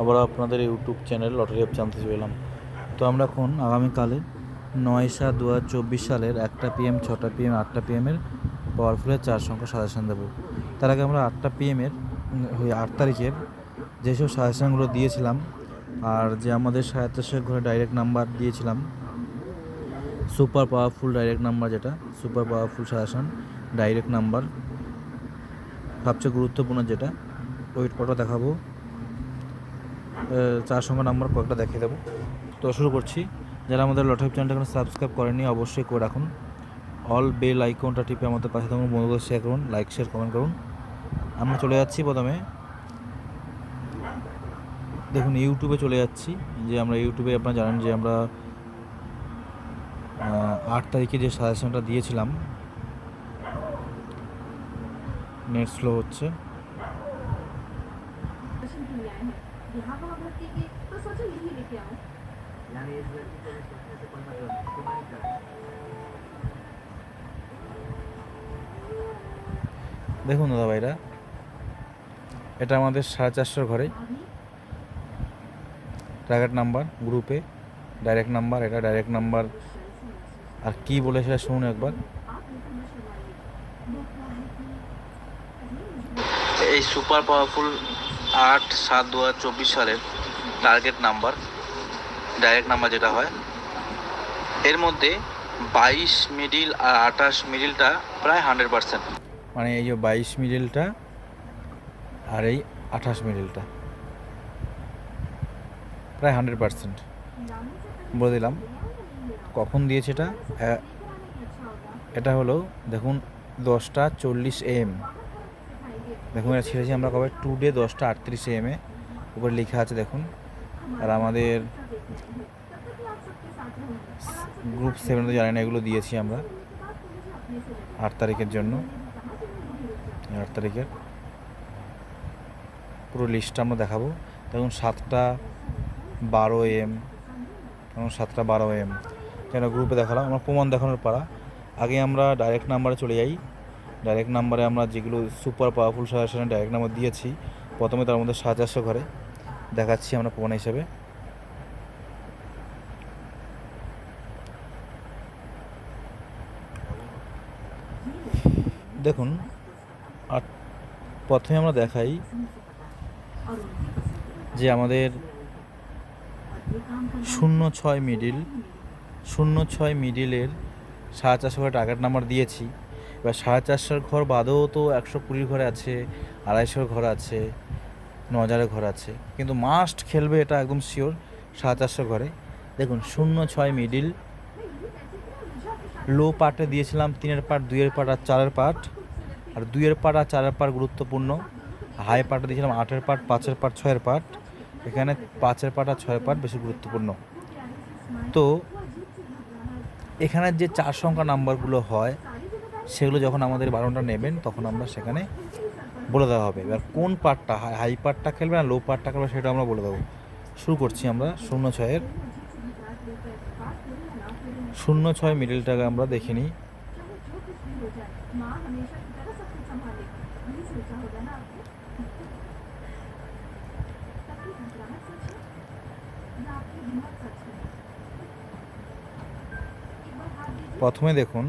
আবার আপনাদের YouTube channel lottery app জানতে চাইলাম। তো আমরা এখন আগামীকালে নয় সাত দু হাজার চব্বিশ সালের একটা পিএম ছটা পিএম আটটা পিএমের পাওয়ারফুলের চার সংখ্যা সাজেশন দেবো। তার আগে আমরা আটটা পিএমের ওই আট তারিখের যেসব সাজেশনগুলো দিয়েছিলাম, আর যে আমাদের সাহিত্যের ঘরে ডাইরেক্ট নাম্বার দিয়েছিলাম সুপার পাওয়ারফুল ডাইরেক্ট নাম্বার যেটা super powerful suggestion direct number সবচেয়ে গুরুত্বপূর্ণ যেটা, ওই কটা দেখাবো। চার সংখ্যা নাম্বার কয়েকটা দেখিয়ে দেবো। তো শুরু করছি। যারা আমাদের লটারি চ্যানেলটা এখন সাবস্ক্রাইব করেনি অবশ্যই করে রাখুন। অল বেল আইকনটা টিপে আমাদের পাশে থাকুন, বন্ধুদের শেয়ার করুন লাইক শেয়ার কমেন্ট করুন। আমরা চলে যাচ্ছি প্রথমে। দেখুন ইউটিউবে চলে যাচ্ছি। যে আমরা ইউটিউবে আপনারা জানেন যে আমরা আট তারিখে যে সাজেশনটা দিয়েছিলাম নেট স্লো হচ্ছে। यहाँ वहाँ भर्ती के तो सोचो यही लेके आओ यानी इस व्यक्ति को मैं सोचने से कोई मतलब नहीं तुम्हारी क्या দেখুন দাদা ভাইরা এটা আমাদের সাড়ে চারশোর ঘরে টার্গেট নাম্বার গ্রুপে ডাইরেক্ট নাম্বার এটা ডাইরেক্ট নাম্বার আর কি বলে সেটা শুনুন একবার এই সুপার পাওয়ারফুল আট সাত দু হাজার চব্বিশ সালের টার্গেট নাম্বার ডাইরেক্ট নাম্বার যেটা হয়। এর মধ্যে বাইশ মিডিল আর আঠাশ মিডিলটা প্রায় হান্ড্রেড পার্সেন্ট মানে এই যে বাইশ মিডিলটা আর এই আঠাশ মিডিলটা প্রায় হান্ড্রেড পার্সেন্ট বলে দিলাম, কখন দিয়েছে এটা? এটা হলো, দেখুন, দশটা চল্লিশ এম দেখুন, এটা ছেড়েছি আমরা কবে? টু ডে দশটা আটত্রিশ এম এ। উপরে লেখা আছে, দেখুন। আর আমাদের গ্রুপ সেভেন তো জানি না, এগুলো দিয়েছি আমরা আট তারিখের জন্য। আট তারিখের। পুরো লিস্টটা আমরা দেখাবো। দেখুন, সাতটা বারো এম এবং সাতটা বারো এম কেন গ্রুপে দেখালাম। আমরা প্রমাণ দেখানোর পাড়া আগে আমরা ডাইরেক্ট নাম্বারে চলে যাই। ডাইরেক্ট নাম্বারে আমরা যেগুলো সুপার পাওয়ারফুল সাজেশনে ডাইরেক্ট নাম্বার দিয়েছি, প্রথমে তার মধ্যে সাত চারশো ঘরে দেখাচ্ছি আমরা প্রমাণ হিসাবে। দেখুন, আর প্রথমে আমরা দেখাই যে আমাদের শূন্য ছয় মিডিল শূন্য ছয় মিডিলের সাড়ে চারশো টার্গেট নাম্বার দিয়েছি। এবার সাড়ে চারশোর ঘর বাদেও তো একশো কুড়ির ঘরে আছে, আড়াইশোর ঘর আছে, ন হাজারের ঘর আছে। কিন্তু মাস্ট খেলবে এটা একদম শিওর সাড়ে চারশো ঘরে। দেখুন, শূন্য ছয় মিডিল লো পার্টে দিয়েছিলাম, তিনের পার্ট দুইয়ের পার্ট আর চারের পার্ট আর দুইয়ের পার্ট আর চারের পার্ট গুরুত্বপূর্ণ। হাই পার্টে দিয়েছিলাম, আটের পার্ট পাঁচের পার্ট ছয়ের পার্ট এখানে পাঁচের পার্ট আর ছয়ের পার্ট বেশি গুরুত্বপূর্ণ। তো এখানে যে চার সংখ্যা নাম্বারগুলো হয় সেগুলো যখন আমাদের বারণটা নেবেন, তখন আমরা সেখানে বলে দেওয়া হবে। এবার কোন পার্টটা হাই পার্টটা খেলবে না, লো পার্টটা খেলবে সেটা আমরা বলে দেবো। শুরু করছি আমরা শূন্য ছয়ের শূন্য ছয় মিডিলটাকে আমরা দেখে নিই। প্রথমে দেখুন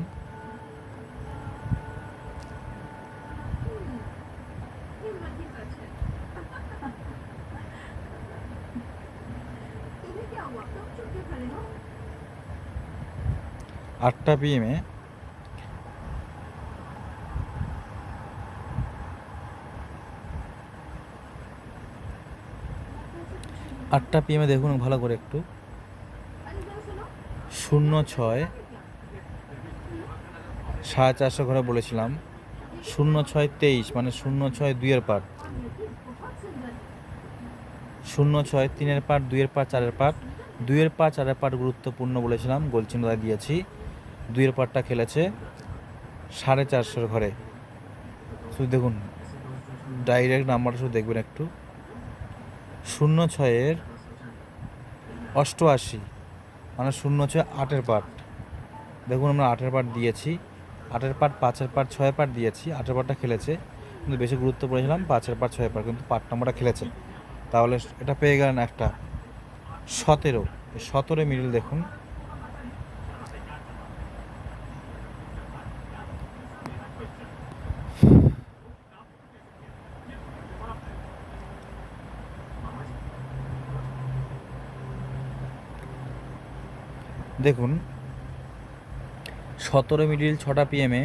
আটটা পিএমে আটটা পিএমে দেখুন ভালো করে একটু। শূন্য ছয়, সাড়ে চারশো ঘরে বলেছিলাম। শূন্য ছয় তেইশ মানে শূন্য ছয় দুইয়ের পার্ট শূন্য ছয় তিনের পার্ট দুইয়ের পার্ট চারের পার্ট দুইয়ের পার্ট চারের পার্ট গুরুত্বপূর্ণ বলেছিলাম গোলচিহ্নতা দিয়েছি। দুইয়ের পার্টটা খেলেছে সাড়ে চারশোর ঘরে। শুধু দেখুন ডাইরেক্ট নাম্বারটা শুধু দেখবেন একটু। শূন্য ছয়ের অষ্টআশি মানে শূন্য ছয় আটের পার্ট দেখুন আমরা আটের পার্ট দিয়েছি। আটের পার্ট পাঁচের পার্ট ছয় পার্ট দিয়েছি। আটের পার্টটা খেলেছে। কিন্তু বেশি গুরুত্ব পড়েছিলাম, পাঁচের পার্ট ছয় পার্ট কিন্তু পার্ট নাম্বারটা খেলেছে। তাহলে এটা পেয়ে গেলেন একটা সতেরো। সতেরো মিডিল দেখুন। দেখুন, সতেরো মিডিল ছটা পিএমে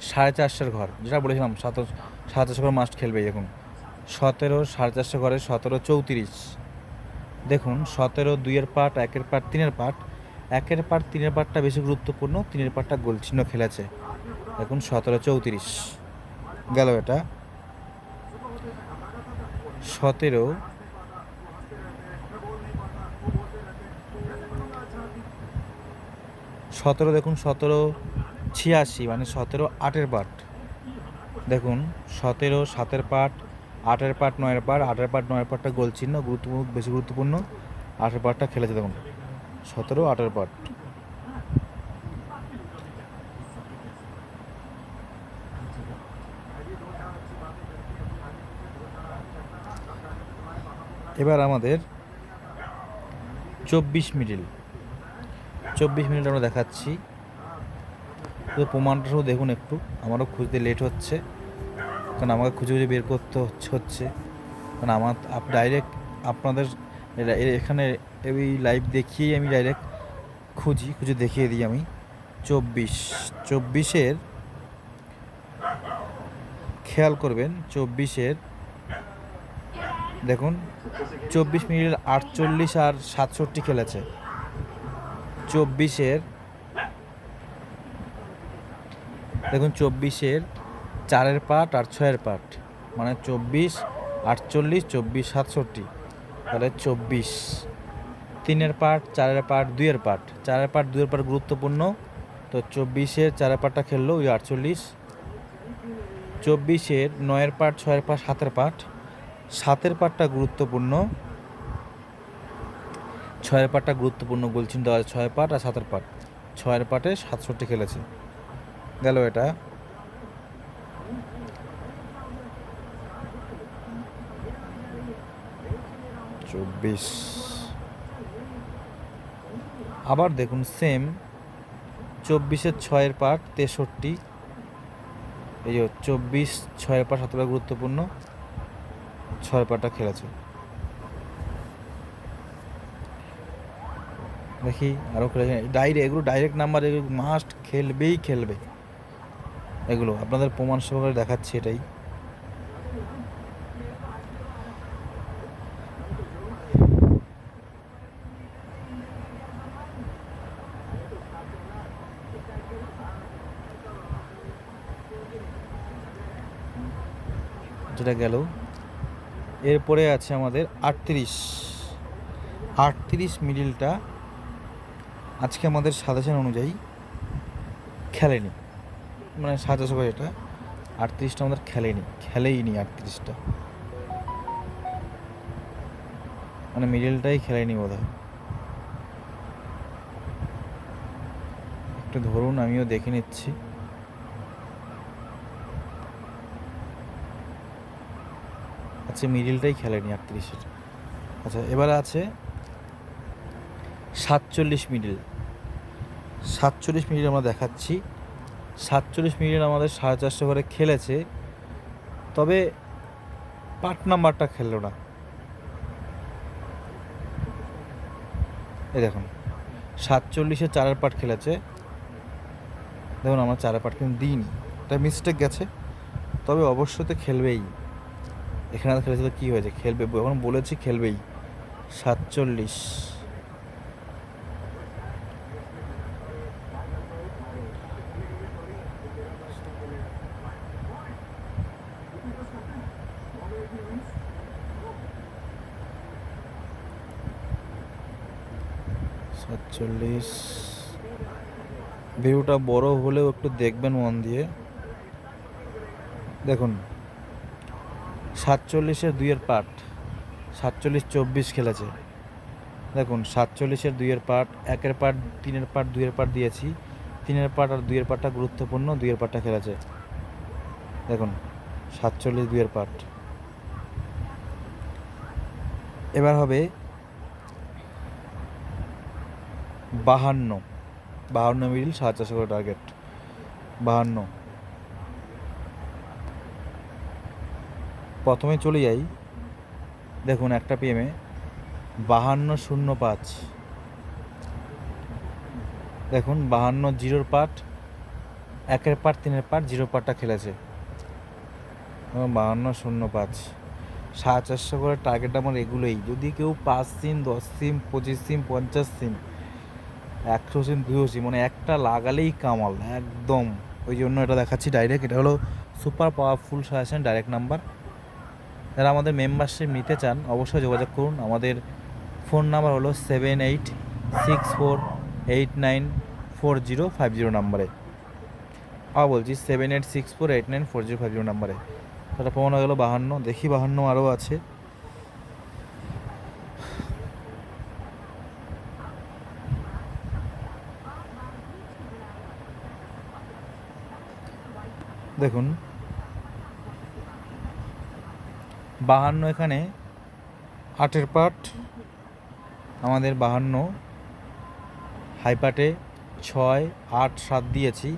সাড়ে চারশোর ঘর, যেটা বলেছিলাম, সতেরো, সাড়ে চারশো করে মাস্ট খেলবে দেখুন। সতেরো, সাড়ে চারশো ঘরে সতেরো চৌত্রিশ। দেখুন, সতেরো দুইয়ের পাট, একের পাট, তিনের পাট। একের পাট, তিনের পাটটা বেশি গুরুত্বপূর্ণ, তিনের পাটটা গোল চিহ্ন খেলেছে। দেখুন, সতেরো চৌত্রিশ। গেল এটা। সতেরো সতেরো দেখুন, সতেরো ছিয়াশি মানে সতেরো আটের পাট। দেখুন, সতেরো সাতের পাট, আটের পাট, নয়ের পাট, আটের পাট, নয়ের পাটটা গোল চিহ্ন গুরুত্বপূর্ণ, বেশি গুরুত্বপূর্ণ, আটের পাটটা খেলেছে দেখুন। সতেরো, আটের পাট। এবার আমাদের চব্বিশ মিডিল। চব্বিশ মিনিট আমরা দেখাচ্ছি। তো প্রমাণটা শুধু দেখুন একটু। আমারও খুঁজতে লেট হচ্ছে। কারণ আমাকে খুঁজে খুঁজে বের করতে হচ্ছে কারণ আমার আপ ডাইরেক্ট আপনাদের এখানে এই লাইভ দেখিয়েই আমি ডাইরেক্ট খুঁজি, খুঁজে দেখিয়ে দিই আমি। চব্বিশ, চব্বিশের খেয়াল করবেন, চব্বিশের দেখুন, চব্বিশ মিনিট আটচল্লিশ আর সাতষট্টি খেলেছে। চব্বিশের, দেখুন চব্বিশের চারের পাট আর ছয়ের পাট মানে চব্বিশ, আটচল্লিশ, চব্বিশ, সাতষট্টি, তাহলে চব্বিশ। তিনের পাট, চারের পাট, দুইয়ের পাট, চারের পাট, দুইয়ের পাট গুরুত্বপূর্ণ। তো চব্বিশের চারের পাটটা খেললো, ওই আটচল্লিশ। চব্বিশের নয়ের পাট, ছয়ের পাট, সাতের পাট, সাতের পাটটা গুরুত্বপূর্ণ। ছয়ের পাটটা গুরুত্বপূর্ণ বলছেন দেওয়া আছে ছয় পাট আর সাতের পাট। ছয়ের পাটে সাতষট্টি খেলেছে। গেল এটা। চব্বিশ। আবার দেখুন সেম চব্বিশের ছয়ের পাট তেষট্টি। এই যে চব্বিশ, ছয়ের পাট সাতটা গুরুত্বপূর্ণ। ছয়ের পাটটা খেলেছে। দেখি আরও খেলেছে ডাইরেক্ট এগুলো ডাইরেক্ট নাম্বার এগুলো মাস্ট খেলবেই খেলবে। এগুলো আপনাদের প্রমাণ সহকারে দেখাচ্ছি এটাই। যেটা গেল, এরপরে আছে আমাদের আটত্রিশ। আটত্রিশ মিডিলটা আজকে আমাদের সাজেশন অনুযায়ী খেলেনি। মানে সাজেশ করে এটা। আটত্রিশটা আমাদের খেলেনি। খেলেইনি আটত্রিশটা। মানে মিডিলটাই খেলেনি বোধ হয় একটু ধরুন, আমিও দেখে নিচ্ছি। আচ্ছা মিডিলটাই খেলেনি আটত্রিশের। আচ্ছা এবার আছে সাতচল্লিশ মিডিল। সাতচল্লিশ মিনিট আমরা দেখাচ্ছি। সাতচল্লিশ মিনিট আমাদের সাড়ে চারশো করে খেলেছে। তবে পাট নাম্বারটা খেললো না। এই দেখুন, সাতচল্লিশে চারের পাট খেলেছে। দেখুন, আমরা চারের পাট কিন্তু দিইনি। এটা মিস্টেক গেছে। তবে অবশ্যই তো খেলবেই। এখানে খেলেছে তো কী হয়েছে? খেলবে, এখন বলেছি খেলবেই। সাতচল্লিশ। সাতচল্লিশ। ভিউটা বড় হলেও একটু দেখবেন মন দিয়ে। দেখুন, সাতচল্লিশের দুইয়ের পাট সাতচল্লিশ চব্বিশ খেলেছে। দেখুন, সাতচল্লিশের দুইয়ের পাট একের পাট তিনের পাট দুইয়ের পাট দিয়েছি। তিনের পাট আর দুইয়ের পাটটা গুরুত্বপূর্ণ, দুইয়ের পাটটা খেলেছে। দেখুন, সাতচল্লিশ দুইয়ের পাট এবার হবে বাহান্ন। বাহান্ন মিডিল, সাড়ে চারশো করে টার্গেট বাহান্ন। প্রথমে চলে যাই। দেখুন একটা পিএমে বাহান্ন শূন্য পাঁচ। দেখুন বাহান্ন জিরোর পার্ট একের পার্ট তিনের পার্ট জিরো পার্টটা খেলেছে। বাহান্ন শূন্য পাঁচ। সাড়ে চারশো করে টার্গেট আমার এগুলোই। যদি কেউ পাঁচ সিম, দশ সিম, পঁচিশ সিম, পঞ্চাশ সিম দুশো সিম মানে একটা লাগালেই কামাল, একদম। ওই জন্য এটা দেখাচ্ছি ডাইরেক্ট এটা হলো super powerful suggestion direct number যারা আমাদের মেম্বারশিপ নিতে চান, অবশ্যই যোগাযোগ করুন। আমাদের ফোন নাম্বার হলো seven eight six four eight nine four zero five zero নাম্বারে আবার বলছি seven eight six four eight nine four zero five zero নাম্বারে সেটা প্রমাণ হয়ে গেলো বাহান্ন। দেখি বাহান্ন আরও আছে। দেখুন। বাহান্ন এখানে, আটের পাট, আমাদের বাহান্ন। হাইপাটে ছয়, আট, সাত দিয়েছি।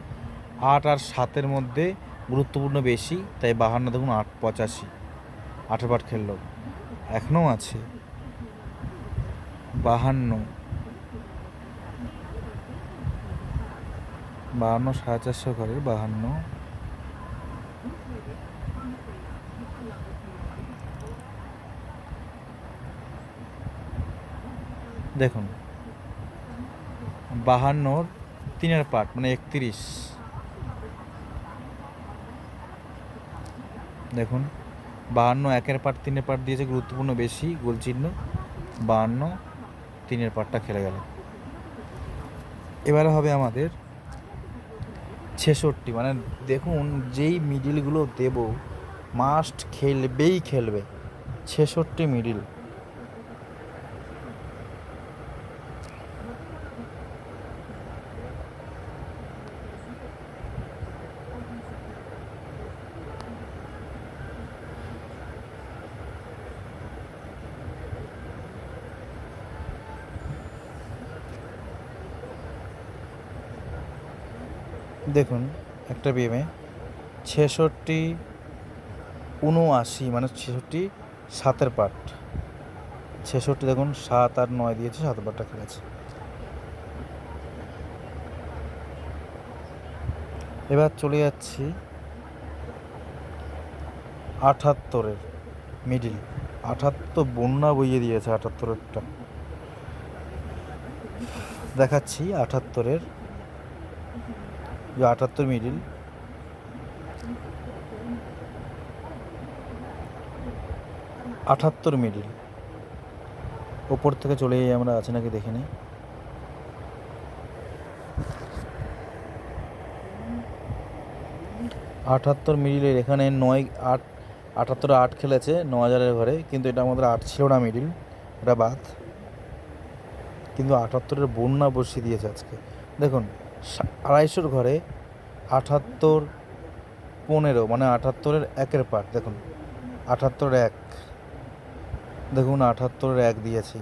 আট আর সাতের মধ্যে গুরুত্বপূর্ণ বেশি, তাই বাহান্ন দেখুন, আট, পঁচাশি। আটের পাট খেললো। এখনও আছে। বাহান্ন। বাহান্ন, সাড়ে চারশো করে বাহান্ন। দেখুন। বাহান্নর তিনের পার্ট মানে একত্রিশ। দেখুন, বাহান্ন একের পার্ট, তিনের পার্ট দিয়েছে, গুরুত্বপূর্ণ বেশি, গোল চিহ্ন। বাহান্ন তিনের পার্টটা খেলে গেল। এবারে হবে আমাদের ছেষট্টি মানে দেখুন যেই মিডিলগুলো দেব মাস্ট খেলবেই খেলবে, ছেষট্টি মিডিল দেখুন, একটা বিএমে ছেষট্টি উনআশি মানে ছেষট্টি সাতের পার্ট ছেষট্টি দেখুন, সাত আর নয় দিয়েছে, সাত পার্টটা খেলেছে এবার চলে যাচ্ছি আঠাত্তরের মিডিল আঠাত্তর বন্যা বইয়ে দিয়েছে আঠাত্তরেরটা। দেখাচ্ছি আঠাত্তরের যে আটাত্তর মিডিল। আটাত্তর মিডিল। ওপর থেকে চলে যাই আমরা, আছে নাকি দেখে নিই? আটাত্তর মিডিলের এখানে নয় আট, আটাত্তরে আট খেলেছে ন হাজারের ঘরে, কিন্তু এটা আমাদের আট ছিল না মিডিল, এটা বাদ। কিন্তু আটাত্তরের বন্যা বসিয়ে দিয়েছে আজকে। দেখুন আড়াইশোর ঘরে আটাত্তর পনেরো মানে আটাত্তরের একের পার্ট দেখুন আটাত্তর এক। দেখুন আটাত্তরের এক দিয়েছি।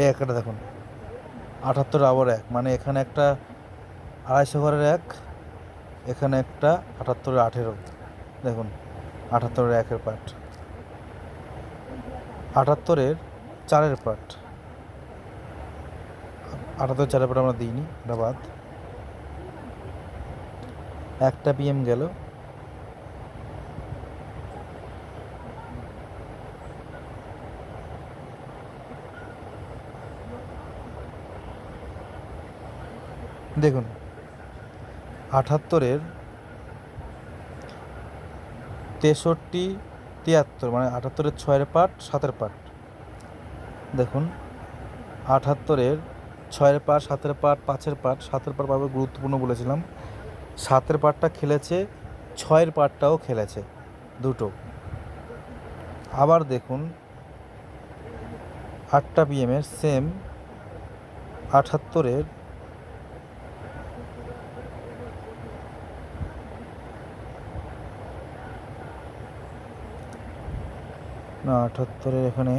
এই একটা দেখুন আটাত্তর আবার এক মানে এখানে একটা আড়াইশো ঘরের এক, এখানে একটা আটাত্তরের আঠেরো। দেখুন আটাত্তরের একের পার্ট আটাত্তরের চারের পার্ট। আটাত্তর চারের পার্ট আমরা দিইনি, এটা বাদ। একটা পিএম গেল। দেখুন, আটাত্তরের তেষট্টি তিয়াত্তর মানে আটাত্তরের ছয়ের পার্ট সাতের পার্ট দেখুন, আটাত্তরের ছয়ের পার্ট সাতের পার্ট পাঁচের পার্ট সাতের পার্ট পাবে গুরুত্বপূর্ণ বলেছিলাম। সাতের পার্টটা খেলেছে, ছয়ের পার্টটাও খেলেছে, দুটো। আবার দেখুন, আটটা পিএমের সেম আটাত্তরের না, আটাত্তরের এখানে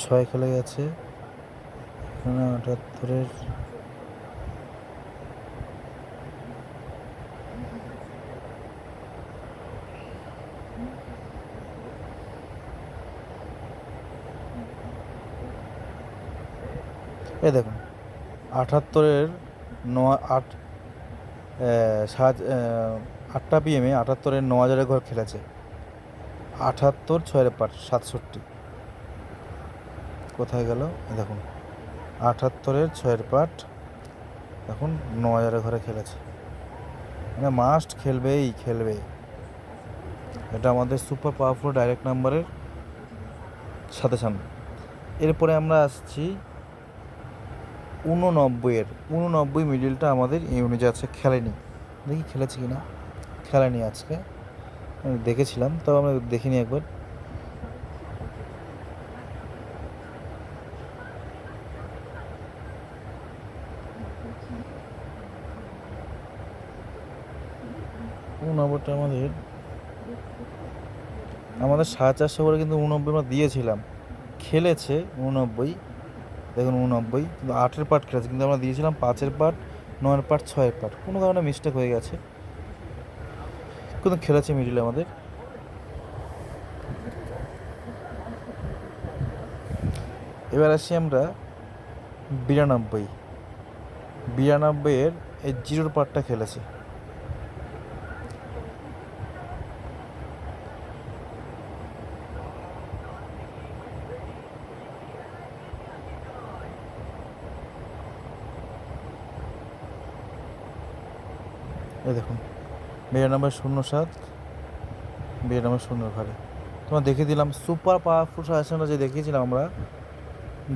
ছয় খেলে গেছে। এখানে আটাত্তরের এই দেখুন, আটাত্তরের ন আট সাত আটটা পিএমে আটাত্তরের ন হাজারের ঘর খেলেছে। আটাত্তর, ছয়ের পাট, সাতষট্টি। কোথায় গেল? দেখুন, আটাত্তরের, ছয়ের পাট, এখন ন হাজারের ঘরে খেলেছে। মানে মাস্ট খেলবেই খেলবে এটা আমাদের সুপার পাওয়ারফুল ডাইরেক্ট নাম্বারের সাথে সামনে। এরপরে আমরা আসছি উননব্বইয়ের উননব্বই মিডিলটা আমাদের ইউনিটে আছে, খেলেনি। দেখি খেলেছে কি না খেলেনি আজকে। দেখেছিলাম, তাও আমরা দেখিনি একবার। উননব্বইটা আমাদের আমাদের সাড়ে চারশো করে কিন্তু উনব্বই আমরা দিয়েছিলাম। খেলেছে উনব্বই। দেখুন উনব্বই, কিন্তু আটের পার্ট খেলেছে, কিন্তু আমরা দিয়েছিলাম পাঁচের পার্ট, নয়ের পার্ট, ছয়ের পার্ট। কোনো কারণে মিস্টেক হয়ে গেছে। কিন্তু খেলেছে মিডিলে আমাদের? এবার আসি আমরা বিরানব্বই। বিরানব্বইয়ের এই জিরোর পার্টটা খেলেছে। এই দেখুন। বিরানব্বই শূন্য সাত বিরানব্বই শূন্য ঘরে তোমার দেখিয়ে দিলাম সুপার পাওয়ারফুল সাজেশনটা যে দেখিয়েছিলাম আমরা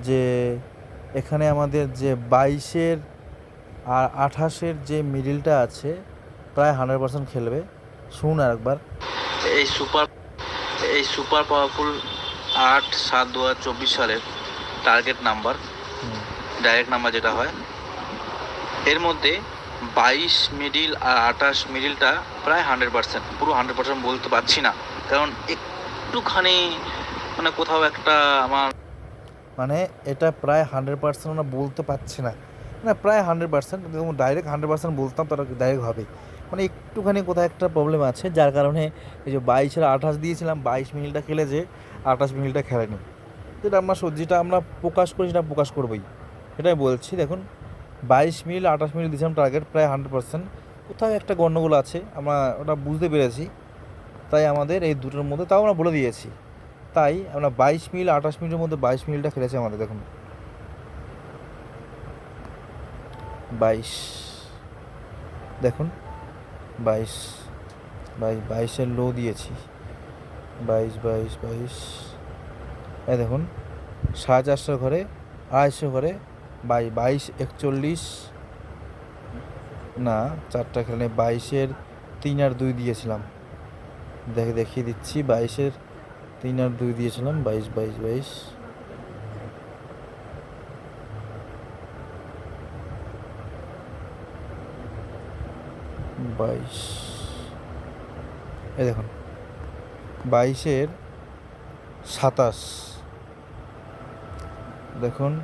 যে এখানে আমাদের যে বাইশের আর আঠাশের যে মিডিলটা আছে প্রায় হান্ড্রেড পার্সেন্ট খেলবে। শুন আর একবার এই সুপার এই সুপার পাওয়ারফুল আট সাত দু হাজার চব্বিশ সালের টার্গেট নাম্বার ডাইরেক্ট নাম্বার যেটা হয় এর মধ্যে বাইশ মিডিল আর আঠাশ মিডিলটা প্রায় হান্ড্রেড পার্সেন্ট পুরো হান্ড্রেড পার্সেন্ট বলতে পারছি না। কারণ একটুখানি মানে কোথাও একটা আমার মানে এটা প্রায় হান্ড্রেড পার্সেন্ট আমরা বলতে পারছি না। না, প্রায় hundred percent direct hundred percent বলতাম তারা ডাইরেক্ট হবে। মানে একটুখানি কোথাও একটা প্রবলেম আছে, যার কারণে এই যে বাইশের আঠাশ দিয়েছিলাম, বাইশ মিনিটটা খেলেছে, আঠাশ মিনিটটা খেলেনি। যেটা আমরা সো- যেটা আমরা প্রকাশ করি সেটা প্রকাশ করবোই। এটাই বলছি, দেখুন। বাইশ মিনিট আঠাশ মিনিট দিয়েছিলাম টার্গেট প্রায় হান্ড্রেড পার্সেন্ট কোথাও একটা গণ্ডগোল আছে, আমরা ওটা বুঝতে পেরেছি। তাই আমাদের এই দুটোর মধ্যে, তাও আমরা বলে দিয়েছি। তাই আমরা বাইশ মিনিট আঠাশ মিনিটের মধ্যে বাইশ মিনিটটা খেলেছে আমাদের, দেখুন। বাইশ দেখুন। বাইশ বাইশ, বাইশের লো দিয়েছি। বাইশ বাইশ বাইশ। এই দেখুন, সাড়ে চারশো ঘরে আড়াইশো ঘরে বাই বাইশ, একচল্লিশ। না, চারটা খেলে। বাইশের তিন আর দুই দিয়েছিলাম। দেখে দেখিয়ে দিচ্ছি, বাইশের তিন আর দুই দিয়েছিলাম, বাইশ বাইশ বাইশ। বাইশ। এই দেখুন, বাইশের সাতাশ। দেখুন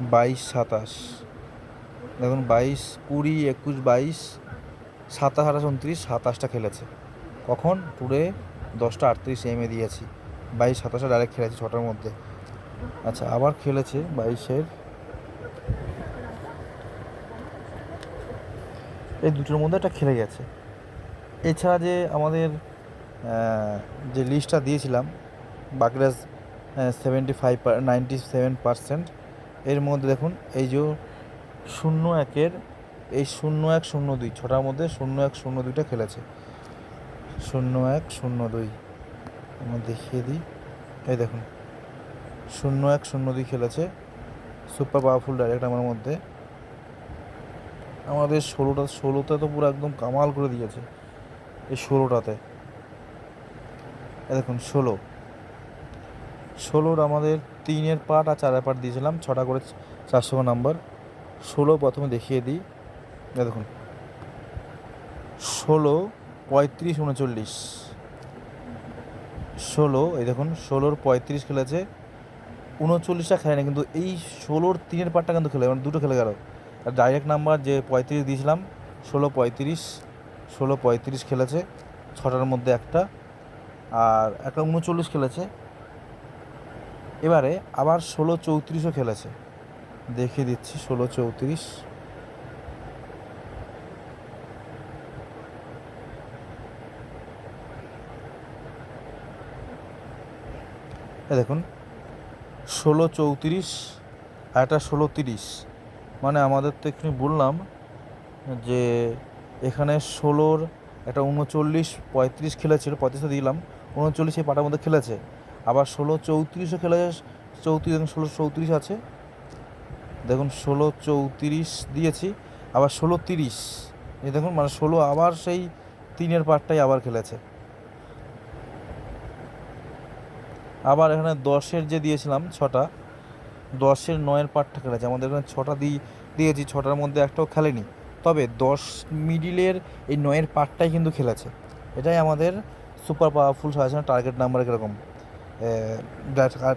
বাইশ সাতাশ। দেখুন, বাইশ, কুড়ি, একুশ, বাইশ, সাতাশ, আঠাশ, উনত্রিশ, সাতাশটা খেলেছে। কখন? টুরে দশটা আটত্রিশ এমে দিয়েছি। বাইশ, সাতাশটা ডাইরেক্ট খেলেছে ছটার মধ্যে। আচ্ছা আবার খেলেছে বাইশের। এই দুটোর মধ্যে একটা খেলে গেছে। এছাড়া যে আমাদের যে লিস্টটা দিয়েছিলাম বাকিরা seventy five ninety seven percent এর মধ্যে দেখুন, এই যে শূন্য একের, এই শূন্য এক, শূন্য দুই, ছটার মধ্যে শূন্য এক, শূন্য দুইটা খেলেছে। শূন্য এক, শূন্য দুই। আমরা দেখিয়ে দিই। এই দেখুন, শূন্য এক, শূন্য দুই খেলেছে। সুপার পাওয়ারফুল ডাইরেক্ট আমার মধ্যে। আমাদের ষোলোটা, ষোলোতে তো পুরো একদম কামাল করে দিয়েছে, এই ষোলোটাতে। দেখুন, ষোলো। ষোলোর আমাদের তিনের পার্ট আর চারের পার্ট দিয়েছিলাম, ছটা করে চারশো নাম্বার। ষোলো প্রথমে দেখিয়ে দিই। দেখুন। ষোলো, পঁয়ত্রিশ, উনচল্লিশ। ষোলো, এই দেখুন, ষোলোর পঁয়ত্রিশ খেলেছে। উনচল্লিশটা খেলে না কিন্তু এই ষোলোর তিনের পার্টটা কিন্তু খেলে মানে দুটো খেলে গেল। আর ডাইরেক্ট নাম্বার যে পঁয়ত্রিশ দিয়েছিলাম, ষোলো, পঁয়ত্রিশ ষোলো, পঁয়ত্রিশ খেলেছে, ছটার মধ্যে একটা। আর একটা উনচল্লিশ খেলেছে। এবারে আবার ষোলো চৌত্রিশও খেলেছে। দেখিয়ে দিচ্ছি, ষোলো চৌত্রিশ। দেখুন, ষোলো চৌত্রিশ আর একটা ষোলো তিরিশ। মানে আমাদের তো এক্ষুনি বললাম যে এখানে ষোলোর একটা উনচল্লিশ, পঁয়ত্রিশ খেলেছিল পঁয়ত্রিশে দিলাম, উনচল্লিশ এই পাটার মধ্যে খেলেছে। আবার ষোলো চৌত্রিশও খেলেছে চৌত্রিশ দেখুন ষোলো চৌত্রিশ আছে। দেখুন, ষোলো চৌত্রিশ দিয়েছি, আবার ষোলো তিরিশ। এই দেখুন মানে ষোলো আবার সেই তিনের পার্টটাই আবার খেলেছে। আবার এখানে দশের যে দিয়েছিলাম, ছটা, দশের নয়ের পার্টটা খেলেছে। আমাদের এখানে ছটা দিই দিয়েছি, ছটার মধ্যে একটাও খেলেনি। তবে দশ মিডিলের এই নয়ের পার্টটাই কিন্তু খেলেছে। এটাই আমাদের super powerful suggestion target number কীরকম?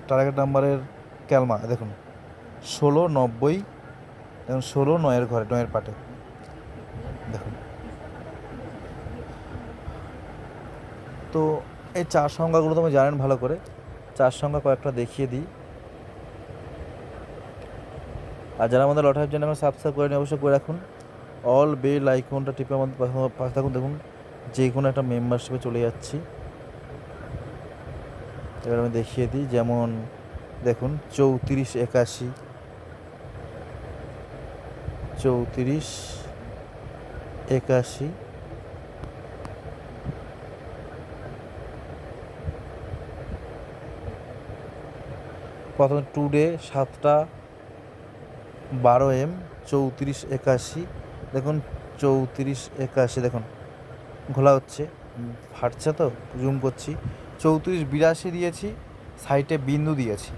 টার্গেট নাম্বারের ক্যালমা, দেখুন, ষোলো নব্বই দেখুন ষোলো নয়ের ঘরে, নয়ের পাটে, দেখুন। তো এই চার সংখ্যাগুলো তো আমি জানেন ভালো করে, চার সংখ্যা কয়েকটা দেখিয়ে দিই। আর যারা আমাদের লটারির জন্য এখন সাবস্ক্রাইব করেনি, অবশ্যই করে রাখুন। অল বেল আইকনটা টিপে আমাদের পাশে- থাকুন, দেখুন যে কোনো একটা মেম্বারশিপে চলে যাচ্ছি। এবার আমি দেখিয়ে দিই, যেমন দেখুন, চৌত্রিশ একাশি। চৌত্রিশ একাশি। প্রথমে টু ডে সাতটা বারো এম চৌত্রিশ একাশি। দেখুন, চৌত্রিশ একাশি, দেখুন, ঘোলা হচ্ছে। ফাটছে তো জুম করছি। চৌত্রিশ বিরাশি দিয়েছি সাইটে বিন্দু দিয়েছি।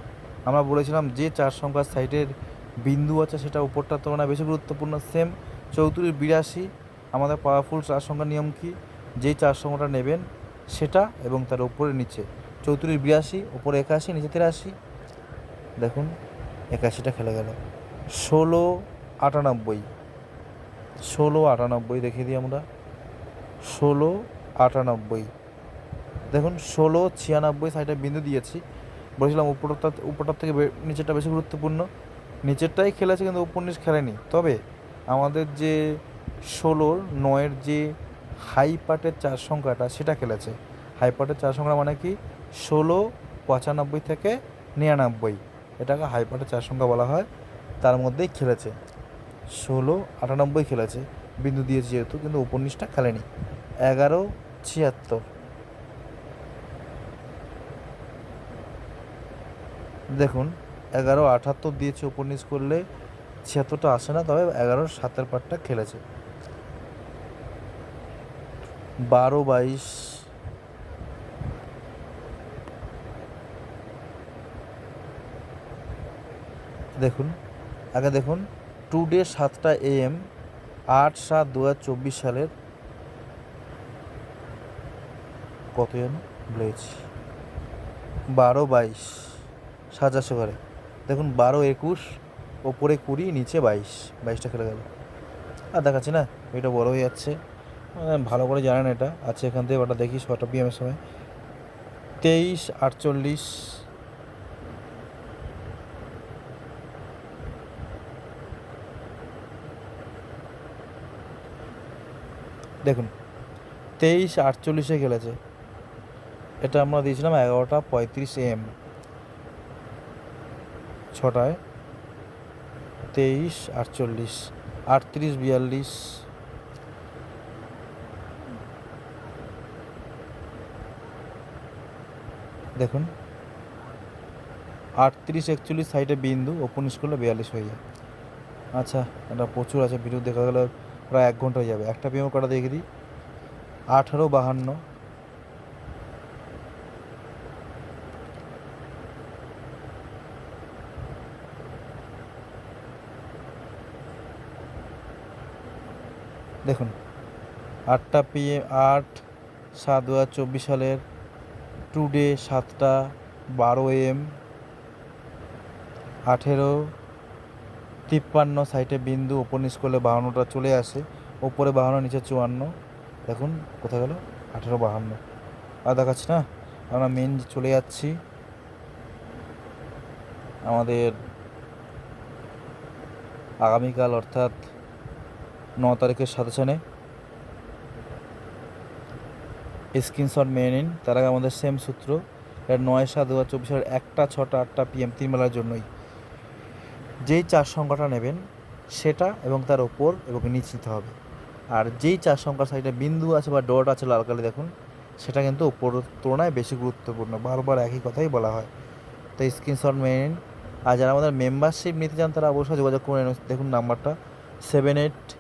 আমরা বলেছিলাম যে চার সংখ্যার সাইটের বিন্দু আছে সেটা উপরটার তুলনায় বেশি গুরুত্বপূর্ণ সেম চৌত্রিশ বিরাশি, আমাদের পাওয়ারফুল চার সংখ্যার নিয়ম কি? যেই চার সংখ্যাটা নেবেন সেটা এবং তার উপরে নিচে। চৌত্রিশ বিরাশি, উপরে একাশি, নিচে তিরাশি। দেখুন, একাশিটা খেলে গেল। ষোলো আটানব্বই। ষোলো আটানব্বই দেখিয়ে দিই আমরা। ষোলো আটানব্বই। দেখুন, ষোলো, ছিয়ানব্বই সাইডে বিন্দু দিয়েছি। বলেছিলাম উপরটা, উপরটার থেকে নিচেরটা বেশি গুরুত্বপূর্ণ। নিচেরটাই খেলেছে কিন্তু উপর নিচ খেলেনি। তবে আমাদের যে ষোলোর, নয়ের যে হাই পার্টের চার সংখ্যাটা, সেটা খেলেছে। হাই পার্টের চার সংখ্যা মানে কি? ষোলো, পঁচানব্বই থেকে নিরানব্বই। এটাকে হাই পার্টের চার সংখ্যা বলা হয়। তার মধ্যেই খেলেছে। ষোলো, আটানব্বই খেলেছে। বিন্দু দিয়েছে যেহেতু, কিন্তু উপন্যাসটা খেলেনি। এগারো, ছিয়াত্তর। দেখুন, এগারো আঠাত্তর দিয়েছে উপন্যাস করলে, ছিয়াত্তরটা আসে না, তবে এগারোর সাতের পার্টটা খেলেছে। বারো বাইশ। দেখুন, আগে দেখুন টু ডে সাতটা এএম, আট সাত দু হাজার চব্বিশ সালের কত ভুলেছি বারো বাইশ। সাতাশো করে। দেখুন, বারো, একুশ, ওপরে কুড়ি, নিচে বাইশ, বাইশটা খেলে গেল। আর দেখাচ্ছি না, এটা বড় হয়ে যাচ্ছে। মানে ভালো করে জানেন এটা, আছে এখান থেকে, ওটা দেখি ছটা পিএমের সময়। তেইশ, আটচল্লিশ, দেখুন, তেইশ, আটচল্লিশে খেলেছে। এটা আমরা দিয়েছিলাম এগারোটা পঁয়ত্রিশ এম। ছটায়, তেইশ, আটচল্লিশ, আটত্রিশ, বিয়াল্লিশ, দেখুন, আটত্রিশ, একচল্লিশ সাইডে বিন্দু ওপেন স্কুলে বিয়াল্লিশ হয়ে যায়। আচ্ছা এটা প্রচুর আছে ভিডিও দেখা গেলে, প্রায় এক ঘণ্টা হয়ে যাবে। একটা পিএমও কটা দেখে দিই? আঠারো, বাহান্ন দেখুন। আটটা পিএম আট সাত দু হাজার চব্বিশ সালের টুডে সাতটা বারো এম আঠেরো তিপ্পান্ন সাইটে বিন্দু ওপর নিচ করলে বাহান্নটা চলে আসে। ওপরে বাহান্ন, নিচে চুয়ান্ন। দেখুন, কোথায় গেল? আঠেরো বাহান্ন। আর দেখাচ্ছি না, আমরা মেন চলে যাচ্ছি। আমাদের আগামীকাল অর্থাৎ ন তারিখের সাজেশনে স্ক্রিনশট মেনে নিন। তার আগে আমাদের সেম সূত্র। এটা নয় সাত দু হাজার চব্বিশ সালের একটা, ছটা, আটটা পিএম তিন বেলার জন্যই। যেই চার সংখ্যাটা নেবেন, সেটা এবং তার ওপর এবং নিচ নিতে হবে। আর যেই চার সংখ্যার সাইডে বিন্দু আছে বা ডট আছে লাল কালি দেখুন, সেটা কিন্তু ওপর তুলনায় বেশি গুরুত্বপূর্ণ। বারবার একই কথাই বলা হয়। তো স্ক্রিনশট মেনে নিন। আর যারা আমাদের মেম্বারশিপ নিতে চান, তারা অবশ্যই যোগাযোগ করে দেখুন নাম্বারটা। Seven eight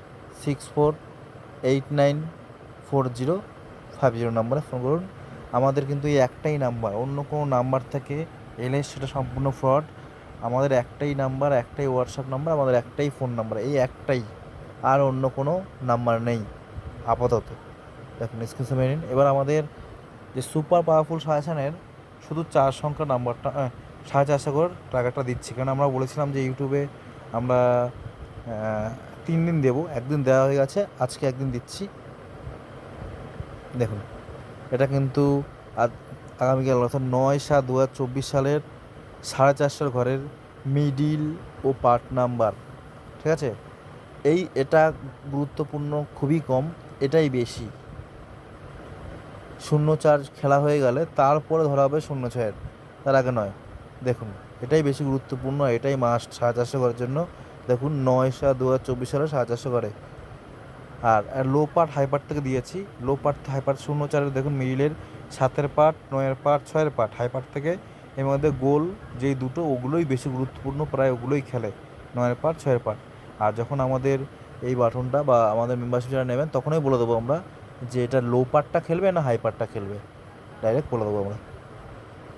six four eight nine four zero five zero নাম্বারে ফোন করুন। আমাদের কিন্তু এই একটাই নাম্বার, অন্য কোনো নাম্বার থেকে এলে সেটা সম্পূর্ণ ফ্রড আমাদের একটাই নাম্বার, একটাই হোয়াটসঅ্যাপ নাম্বার, আমাদের একটাই ফোন নাম্বার, এই একটাই। আর অন্য কোনো নাম্বার নেই, আপাতত। দেখুন স্ক্রিনশট মেনে নিন। এবার আমাদের যে সুপার পাওয়ারফুল সাজেশনের শুধু চার সংখ্যা নাম্বারটা সাড়ে চারশো করে টাকাটা দিচ্ছি। কারণ আমরা বলেছিলাম যে ইউটিউবে আমরা তিন দিন দেবো, একদিন দেওয়া হয়ে গেছে, আজকে একদিন দিচ্ছি। দেখুন, এটা কিন্তু আগামীকাল অর্থাৎ নয় সাত দু সালের সাড়ে চারশোর ঘরের মিডিল ও পার্ট নাম্বার ঠিক আছে? এই এটা গুরুত্বপূর্ণ খুবই কম, এটাই বেশি। শূন্য চার খেলা হয়ে গেলে তারপরে ধরা হবে শূন্য ছয়ের, তার আগে নয়। দেখুন, এটাই বেশি গুরুত্বপূর্ণ, এটাই মাস্ট সাড়ে চারশো ঘরের জন্য। দেখুন, নয় সাত দু হাজার চব্বিশ সালে সাড়ে চারশো করে। আর লো পার্ট হাই পার্ট থেকে দিয়েছি। লো পার্ট হাই পার্ট শূন্য চারের, দেখুন মিডিলের সাতের পার্ট নয়ের পার্ট ছয়ের পার্ট হাই পার্ট থেকে এর মধ্যে গোল যেই দুটো, ওগুলোই বেশি গুরুত্বপূর্ণ, প্রায় ওগুলোই খেলে। নয়ের পার্ট ছয়ের পার্ট আর যখন আমাদের এই বাটনটা বা আমাদের মেম্বারশিপ যারা নেবেন, তখনই বলে দেবো আমরা যে এটা লো পার্টটা খেলবে না হাই পার্টটা খেলবে। ডাইরেক্ট বলে দেবো আমরা।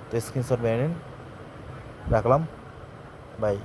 তো স্ক্রিনশট মেনে নিন। রাখলাম। বাই